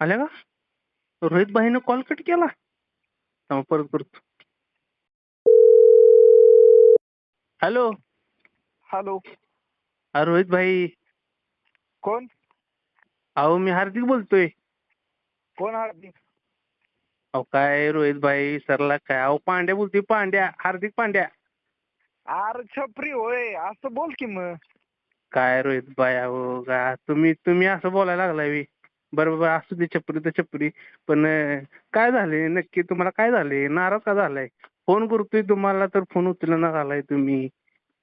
आल्या का? Rohit भाईनं call cut केला. परत करतो. हॅलो हॅलो हा रोहित भाई. कोण? अहो मी हार्दिक बोलतोय. कोण हार्दिक? अहो काय रोहित भाई सरला काय? अहो पांड्या बोलतोय पांड्या हार्दिक पांड्या. अरे छपरी होय असं बोल की मग. काय रोहित भाई अहो का तुम्ही तुम्ही असं बोलायला लागलाय. बरं बरं असू दे छपरी तर छपरी. पण काय झाले नक्की तुम्हाला काय झाले नाराज का झालाय? फोन करतोय तुम्हाला तर फोन उचलना झालाय तुम्ही.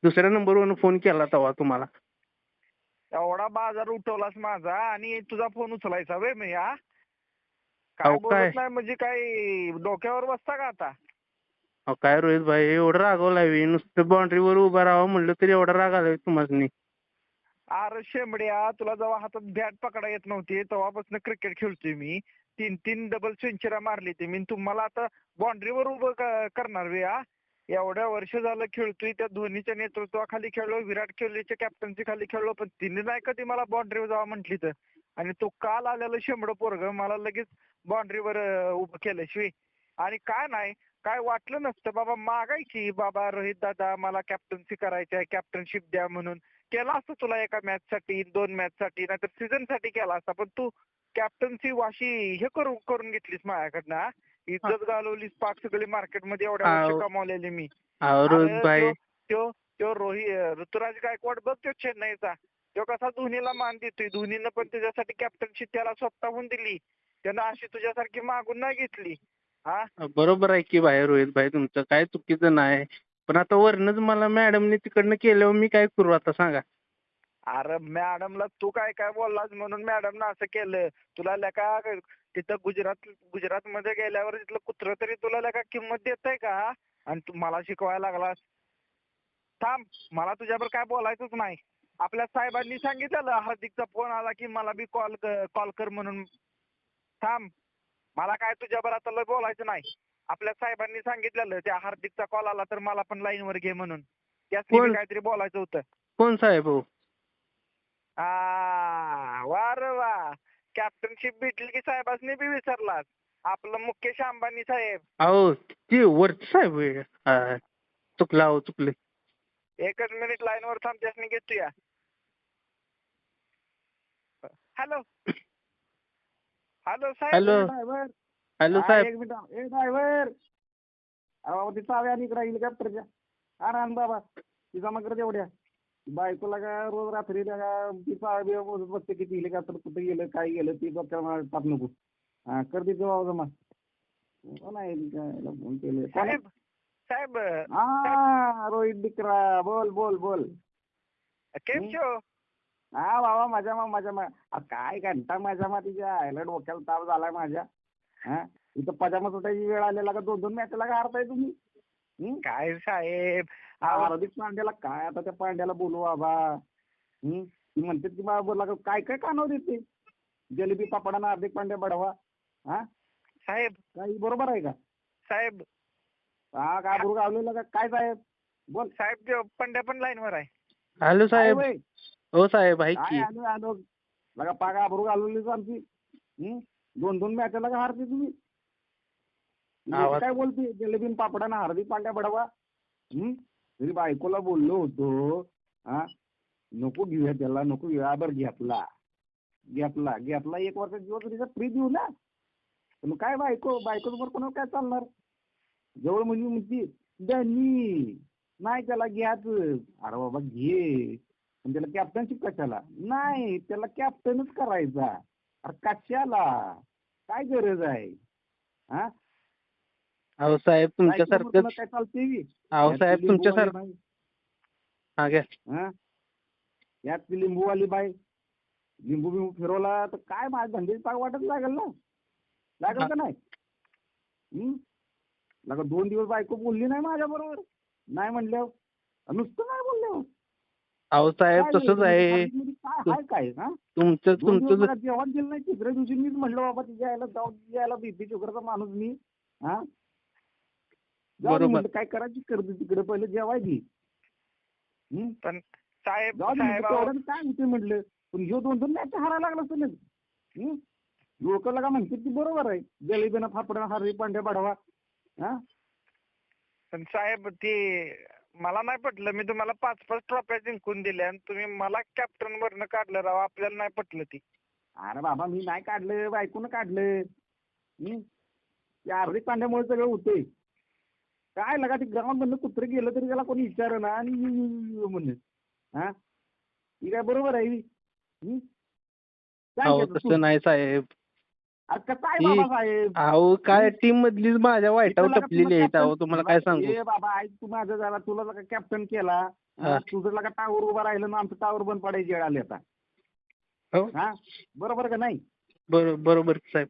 दुसऱ्या नंबरवरून फोन केला तेव्हा तुम्हाला. एवढा बाजार उठवलास माझा आणि तुझा फोन उचलायचा वे मी हा? काय अहो, काय? बोलत नाही म्हणजे काय डोक्यावर बसता का आता? अहो काय रोहित भाई? एवढं रागवलाय. नुसतं बाउंड्रीवर उभं राहावं म्हणलं तरी एवढा राग आलाय तुम्हाला अरे शेंबड्या तुला जेव्हा हातात बॅट पकडा येत नव्हती तेव्हापासून क्रिकेट खेळतोय मी. तीन तीन डबल सेंचुऱ्या मारली ते. मी तुम्हाला आता बाउंड्रीवर उभं क- करणार वे हा. एवढ्या वर्ष झालं खेळतोय त्या धोनीच्या नेतृत्वाखाली खेळलो विराट कोहलीच्या कॅप्टन्सी खाली खेळलो पण तिने नाही कधी मला बाउंड्रीवर जावा म्हटली तर. आणि तो काल आलेलं शेंबडं पोरग मला लगेच बाउंड्रीवर उभं केलं शिवी आणि काय नाही काय वाटलं नसतं बाबा मागायची बाबा रोहित दादा मला कॅप्टन्सी करायची आहे कॅप्टनशिप द्या म्हणून. केला असतं तुला एका मॅच साठी दोन मॅच साठी नाहीतर सीझनसाठी केला असता पण तू कॅप्टन्सी वाशी हे करून करून घेतलीस माझ्याकडनं हा? इज्जत घालवलीस पाक सगळी मार्केटमध्ये एवढ्या वर्ष आव. कमावलेली मी. अरे भाई. त्यो- रोहित ऋतुराज गायकवाड बघ त्यो चेन्नईचा. तो कसा धोनीला मान देतोय. धोनीनं पण त्याच्यासाठी कॅप्टनशिप त्याला स्वतःहून दिली. त्यानं अशी तुझ्यासारखी मागून नाही घेतली. हा? बरोबर आहे की भाई रोहित भाई तुमचं काय चुकीचं नाही. पण आता वरनच मला मॅडमने तिकडनं केल्यावर मी काय करू आता सांगा. अरे मॅडमला तू काय काय बोललास म्हणून मॅडमनं असं केलं. तुला लेका तिथं गुजरात गुजरात मध्ये गेल्यावर तिथलं कुत्र तरी तुला लेका किंमत देतंय का? आणि तू मला शिकवायला लागलास. थांब मला तुझ्यावर काय बोलायचंच नाही. आपल्या साहेबांनी सांगितलं हार्दिकचा फोन आला की मला बी कॉल कॉल कर म्हणून. थांब मला काय तुझ्यावर आता लय बोलायचं नाही. आपल्या साहेबांनी सांगितलेलं त्या हार्दिकचा कॉल आला तर मला पण लाईनवर घे म्हणून. त्यासाठी कोण? काहीतरी बोलायचं होतं. कोण साहेब हो? आ, वा रे वा. कॅप्टनशिप भेटली की साहेबांनी बी विसरलास. आपलं मुकेश अंबानी साहेब. अहो ते वरचे साहेब होय. हा, चुकला चुकले. एकच मिनिट लाईन वर थांब त्यासनी घेतो या हॅलो. हॅलो साहेब हॅलो. हॅलो साहेब. एक मिनिट. ए ड्रायव्हर. अहो ती चावी आणि इकडे हेलिकॉप्टरच्या अरे आण बाबा. ती जमा कर तेवढ्या. बायकोला का रोज रात्री का ती चावी बिवी मोजत बसते किती हेलिकॉप्टर कुठे गेलं काय गेलं ती डोक्याला टाक नको. हा कर तिथे बाबा जमा. कोण आहे याला फोन केले साहेब साहेब. हा रोहित बिकरा. बोल बोल बोल. केम छो हा बाबा माझ्या मा माझ्या मा काय घंटा माझ्या मा तिच्या आयला डोक्याला ताप झालाय माझ्या. हा? इथं पजामा सुटायची वेळ आलेला का? दोन दोन मॅचला का हारताय तुम्ही? हं? काय साहेब? अहो, हार्दिक पांड्याला काय आता त्या पांड्याला बोलू बाबा हं? ती म्हणते की बाबा बोला का- काय काय कानावर देते जलेबी पापडाना हार्दिक पांड्या बडवा. हा? साहेब. काही बरोबर आहे का? साहेब. हा का गुरु गावलेला का? काय साहेब? बोल. साहेब ते पंड्या पण लाईन वर आहे. हॅलो साहेब. काय? हो साहेब आहे काय की. आलो आलो. लगा पागा भरू घालवलीच आमची. हं? दोन दोन मॅचला का हारते तुम्ही? आवाज- काय बोलते? जलेबीन पापडाना हार्दिक पांड्या बडवा हं? तरी बायकोला बोललो होतो हा? नको घेऊया त्याला नको घेऊया. बरं घेतला घेतला घेतला एक वर्ष दिवस तिचा फ्री देऊ ना. मग काय बायको? बायको समोर कोणावर काय चालणार? जवळ मुलगी म्हणती त्यांनी नाही त्याला घ्याच. अरे बाबा घे. पण त्याला कॅप्टनशिप कशाला? नाही त्याला कॅप्टनच करायचा. कशाला? काय गरज आहे? हा? अहो साहेब कोणाला काय चालते? अहो साहेब तुमच्यासारखं हा घ्या. हा? यात ती लिंबूवाली बाई. लिंबू बिंबू फिरवला तर काय माझ्या धंदे पाक वाटत लागेल ना? लागेल का नाही? हं? लगा दोन दिवस बायको बोलली नाही माझ्या बरोबर नाही म्हणल्यावर. नुसतं नाही म्हणल्यावर अहो साहेब काय तसंच आहे. काय तुमचं तुमचं जेवण दिलं नाही तिसऱ्या दिवशी मीच म्हणलं बाबा तिच्या यायला जाऊ तिच्या यायला बीपी शुगरचा माणूस मी. हा? जाऊ दे बरोबर. काय करायची करते तिकडे? पहिले जेवायची. हं? पण साहेब काय होते म्हटलं पण ह्यो दोन दोन मॅच हारायला लागला हं? लोक लगा म्हणतात ती बरोबर आहे. जलेबीनं फापडा हरवी पांड्या बडवा हा? पण साहेब ते मला नाही पटलं. मी तुम्हाला पाच पाच ट्रॉफ्या जिंकून दिल्या आणि तुम्ही मला कॅप्टन वरनं काढलं राव. आपल्याला नाही पटलं ती. अरे बाबा मी नाही काढलं. बायकोनं काढलं. हं? हार्दिक पांड्यामुळे सगळं होतंय. काय लगा ते ग्राउंड मधलं कुत्र गेलं तरी त्याला कोणी विचार ना आणि म्हणलं. हा? ही काय बरोबर आहे? हं? काय अहो घेतो तू? तसं नाही साहेब. आहे ही- बाबा साहेब? अहो काय टीम मधलीच माझ्या लगा टपलेली आहेत अहो तुम्हाला काय सांगू? ए बाबा ऐक तू माझं झाला तुला लगा कॅप्टन केला हा. हा, तुझं लगा टावर उभा राहिलं ना आमचं टावर बंद पडायची वेळ आली आता. हो. हा? बरोबर का नाही? बरो- बरोबर साहेब.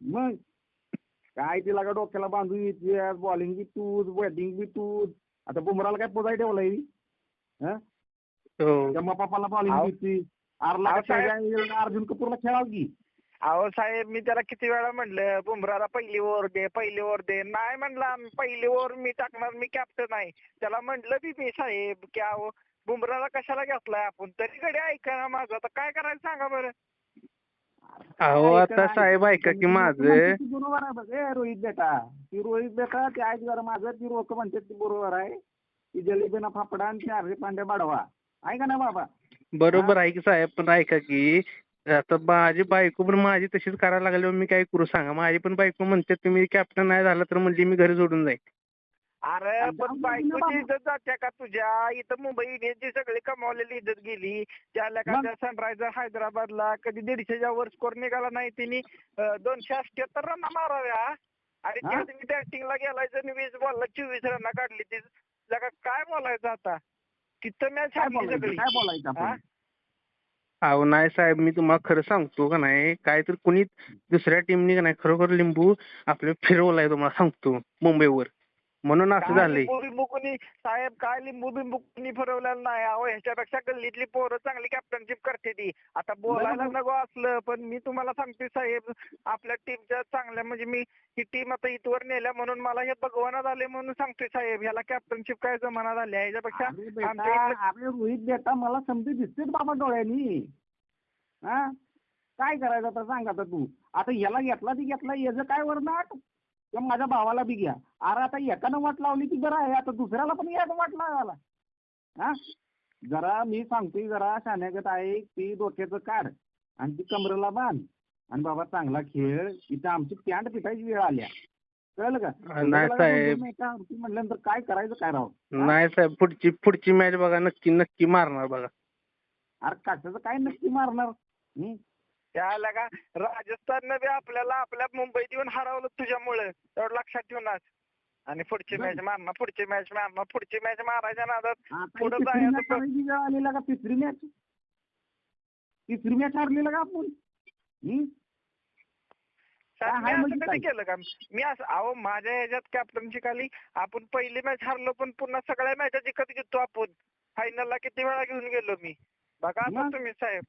मग? काय तिला का डोक्याला बांधून येते बॉलिंग बी तूच बॅटिंग बी तूच. आता बुमराला काय पोजाय ठेवलाय? हा? हो. त्या पप्पाला बॉलिंग अहो. अहो, का त्याच्या अर्जुन कपूरला खेळाव की? अहो साहेब मी त्याला किती वेळा म्हणलं बुमराला पहिली ओव्हर दे पहिली ओव्हर दे. नाही म्हणला पहिली ओव्हर मी टाकणार मी कॅप्टन आहे. त्याला म्हणलं बी मी साहेब की अहो बुमराला कशाला घेतलाय आपण? तरी कडे ऐका ना माझं. आता काय करायचं सांगा बरं? अहो आता साहेब ऐका की माझं म्हणतात ती बरोबर आहे बघ ए रोहित बेटा. ती रोहित बेटा ते ऐक जरा माझं ती लोक म्हणतात ती बरोबर आहे. ती जलेबीना फापडा आणि ती हरवे पांड्या बाडवा. ऐका ना बाबा. बरोबर आहे की साहेब पण ऐका की आता माझी बायको पण माझी तशीच करायला लागल्यावर मी काय करू सांगा? माझी पण बायको म्हणते तुम्ही कॅप्टन नाही झाला तर म्हणली मी घरी सोडून जाईन. अरे पण बायकोची. इज्जत जाते का तुझ्या? इथं मुंबई इंडियन्सची सगळी कमावलेली इज्जत गेली. त्याला का सनरायझर हैदराबादला कधी दीडशेच्या वर स्कोर निघाला नाही तिने? दोनशे अठ्ठ्याहत्तर रन माराव्या. आणि? त्यात मी बॅटिंगला गेलाय आणि वीस बॉलला चोवीस रन काढली ती. काय बोलायचं आता? तिथं मॅच काय हरली बोलायचं? सगळी? काय बोलायचं अहो नाही साहेब मी तुम्हाला खरं सांगतो का नाही काय तर कुणी दुसऱ्या टीमनी का नाही खरोखर लिंबू आपले फिरवलाय तुम्हाला सांगतो मुंबईवर. म्हणून असं काय झालंय. लिंबू बिंबू कुणी साहेब काय लिंबू बिंबू कुणी फिरवलेलं नाही? अहो ह्याच्यापेक्षा गल्लीतली पोरं चांगली कॅप्टनशिप करते ती. आता बोलायला. नको असलं पण मी तुम्हाला सांगते साहेब आपल्या टीमच्या चांगल्या म्हणजे मी ही टीम आता इथवर नेल्या म्हणून मला हे भगवानात आले म्हणून सांगतोय साहेब. ह्याला कॅप्टनशिप काय जमाना झाली आहे? ह्याच्यापेक्षा अरे बेटा, आमच्या इथलं- अरे रोहित बेटा मला समजे दिसतेच बाबा डोळ्यांनी. हा? काय करायचं आता सांग आता तू. आता याला घेतला ती घेतला याचं काय वरनाट? तर माझ्या भावाला बी घ्या. अरे आता एकानं वाट लावली की बरं आहे आता दुसऱ्याला पण यात वाट लावायला. हा? जरा मी सांगतोय जरा शान्यागत आहे ती डोक्याचं काढ आणि ती कमरेला बांध. आणि बाबा चांगला खेळ इथं आमची पॅन्ट पिटायची वेळ आल्या. कळलं का? नाही साहेब. म्हटल्यानंतर काय करायचं काय राव? नाही साहेब पुढची पुढची मॅच बघा नक्की नक्की मारणार बघा. अरे कशाचं काय नक्की मारणार? हं? त्याला का राजस्थाननं बी आपल्याला आपल्या मुंबईत येऊन हरवलं तुझ्यामुळे. तेवढं लक्षात ठेवून आज. आणि पुढची. मॅच मारणार पुढची मॅच मारणार पुढची मॅच मारायच्या नादात आता पुढं तिसरी जायचं हरायची वेळ आलेला का तिसरी मॅच तिसरी मॅच हरलेला का आपण. केलं का? मी असं अहो माझ्या ह्याच्यात कॅप्टनची खाली आपण पहिली मॅच हरलो पण पुन्हा सगळ्या मॅच जिकत घेतो आपण. फायनलला किती वेळा घेऊन गेलो मी? बघा मग? तुम्ही साहेब.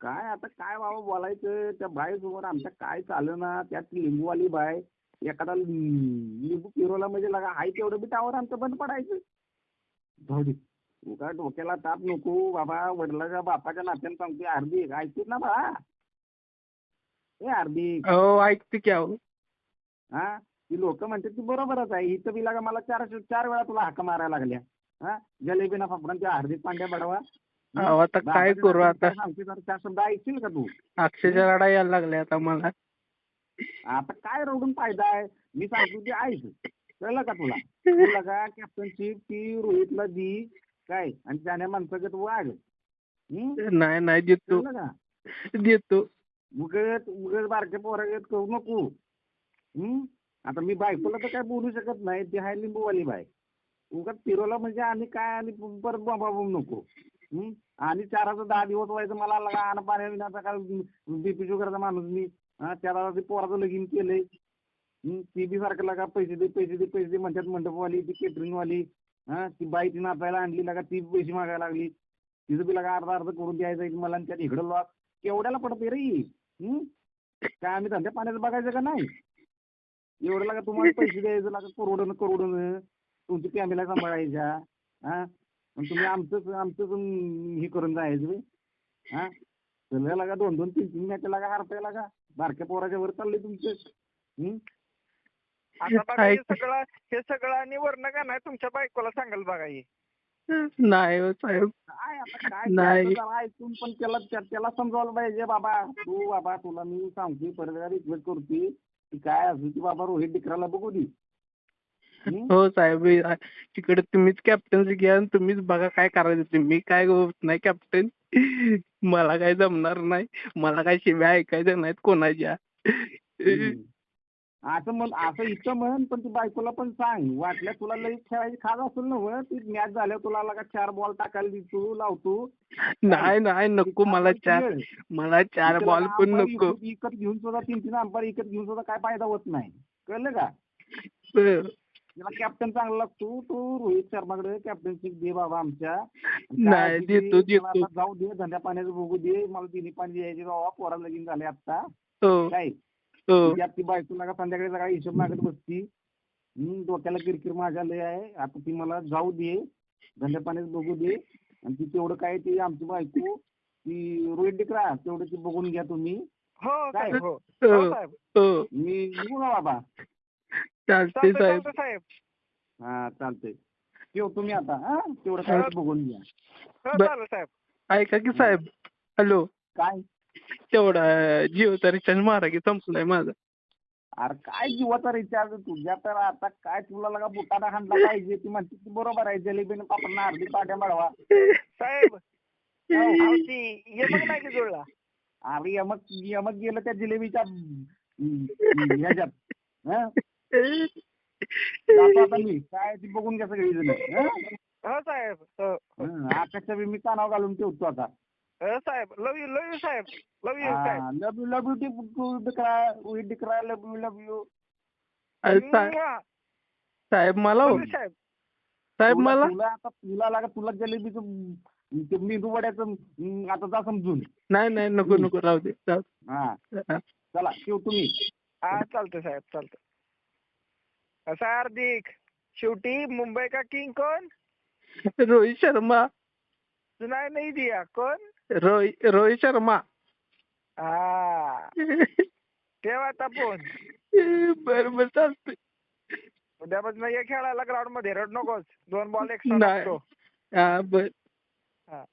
काय आता काय बाबा बोलायचं? त्या बाई समोर आमच्या काय चालना त्यात लिंबूवाली बाय एखादा लिंबू फिरवला म्हणजे लगा हाय तेवढं बी टावर आमचं बंद पडायचं. दे. उगा डोक्याला ताप नको. बाबा वडिलाच्या बापाच्या नात्यानं सांगते हार्दिक ऐकतेस ना बा ए हार्दिक हो ऐकते की अहो. हा? ती लोक म्हणतात ती बरोबरच आहे. इथं बी लागा मला चार चार वेळा तुला हाका मारायला लागल्या. हा? जलेबीना फापडा त्या हार्दिक पांड्या बडवा. हं? अहो आता काय करू आता? सांगते चार शब्द ऐकशील का तू? अक्षयच्या लढा यायला लागल्या आता मला. आता काय रडून फायदा आहे? मी सांगतो ते ऐक. कळलं का तुला? तुला का कॅप्टनशिप ती रोहितला दी. काय? आणि त्याने माणसागत वाढ हं? नाही नाही देतो. कळलं का? देतो. उगत उगत बारक्या पोरागत करू नको. आता मी बायकोला तर काय बोलू शकत नाही ती हाय लिंबूवाली बाय. उगाच फिरवला म्हणजे आणि काय आणि परत बाबा नको. आणि चाराचा दहा दिवस व्हायचं मला लगा आणि पाण्या विनाचा काय बीपी शुगरचा माणूस मी. हा त्याला ते पोराचं लगीन केलंय. ती बी सारखं लगा पैसे दे पैसे दे पैसे दे म्हणतात मंडपवाली ती केटरिंगवाली हा ती बाई ती नाचायला आणली लगा ती पैसे मागायला लागली. तिचं बी लगा अर्धा अर्ध करून द्यायचं मला आणि त्यात इकडं लॉस केवढ्याला पडते रे? काय आम्ही धंद्या पाण्याचं बघायचं का नाही? एवढं लागा तुम्हाला पैसे द्यायचं लागा करोडन करोडन. तुमची फॅमिली सांभाळायच्या. हा? तुम्ही आमचंच आमचंच हे करून जायचं. हा? सगळ्या लागा दोन दोन तीन तीन मॅच लागा हारताय लागा. बारक्या पोराच्या वर चाललंय तुमचं. हं? आता बघा हे सगळं हे सगळं आणि वरण का नाही तुमच्या बायकोला सांगाल बघा हे. नाही हो साहेब. काय आता काय नाही. करायचं जरा ऐकून पण त्याला त्या- त्याला समजावलं पाहिजे बाबा. तू बाबा तुला मी सांगते परत रिक्वेस्ट करते की काय असं की बाबा रोहित डिकराला बघू दे. हं? हो साहेब हे- तिकडे तुम्हीच कॅप्टन्सी घ्या आणि तुम्हीच बघा काय करायचं ते. मी काय होत नाही कॅप्टन मला काय जमणार नाही. मला काय शिव्या ऐकायच्या नाहीत कोणाच्या. असं म्हण असं इथं म्हण पण ती बायकोला पण सांग. वाटल्या तुला लई खेळायची खाज असेल ना हो ती मॅच झाल्यावर तुला लगा चार बॉल टाकायला देतो लावतो. नाही नाही नको मला चार. मला चार बॉल पण नको. विकत- घेऊन सुद्धा तीन तीन अंपायर विकत घेऊन सुद्धा काय फायदा होत नाही. कळलं का. त्याला कॅप्टन चांगला लागतो. तू रोहित शर्माकडे कॅप्टनशिप दे बाबा आमच्या. नाही, देतो, देतो. जाऊ दे धंद्या पाण्याचं बघू दे. मला तिन्ही पाणी द्यायचे बाबा पोरा लगीन झाले आता हो. काय? हो. ती बायको नका संध्याकाळी सकाळी हिशोब मागत बसती. हम्म, डोक्याला किरकिर माझ्या लय आहे. आता ती मला जाऊ दे धंद्या पाण्याचं बघू दे. आणि ती तेवढं काय ती आमची बायको ती रोहित डिकरा तेवढं ती बघून घ्या तुम्ही. हो काय? साहेब. हो हो हो साहेब. हो. मी निघू ना बाबा. चालते चालतंय साहेब. चालतंय साहेब. हा चालतंय. ठेव तुम्ही आता हा? तेवढं काय बघून घ्या. हो चालेल साहेब. ऐका की साहेब. हॅलो. काय? तेवढा जिओचा रिचार्ज मारा की संपलाय माझा. अरे काय जीवाचा रिचार्ज तुझ्या तर आता काय तुला लगा बुटाना हाणला पाहिजे ती म्हणते ती बरोबर आहे जलेबीने पापडना अर्धी पाट्या मळवा. साहेब यमक नाही की जुळला? अरे यमक यमक गेलं त्या जिलेबीच्या ह्याच्यात हं? आता मी. काय ती बघून घ्या सगळी जण हो साहेब हो. आकाशच्या मी कानावर घालून ठेवतो आता. साहेब लव यू लव यू साहेब. Love you Saheb. Love you love you too डिकरा Rohit डिकरा लव यू लव यू. साहेब मला लव यू साहेब. साहेब तुला मला तुला आता तुला लागा तुला जलेबीचं वड्याचं हम्म, आता जा समजून. नाही नाही नको नको राहू दे हा. चला ठेव तुम्ही. हा चालतंय साहेब चालतंय. असं हार्दिक. शेवटी मुंबई का किंग कोण? रोहित शर्मा. सुनाय नाही दिया कोण रोहित रोहित शर्मा हा ठेव आता फोन बर बर चालतंय उद्यापासून ये खेळायला ग्राउंडमध्ये रड नकोस दोन बॉल एक्स्ट्रा नाही. टाकतो हा बर हा. हा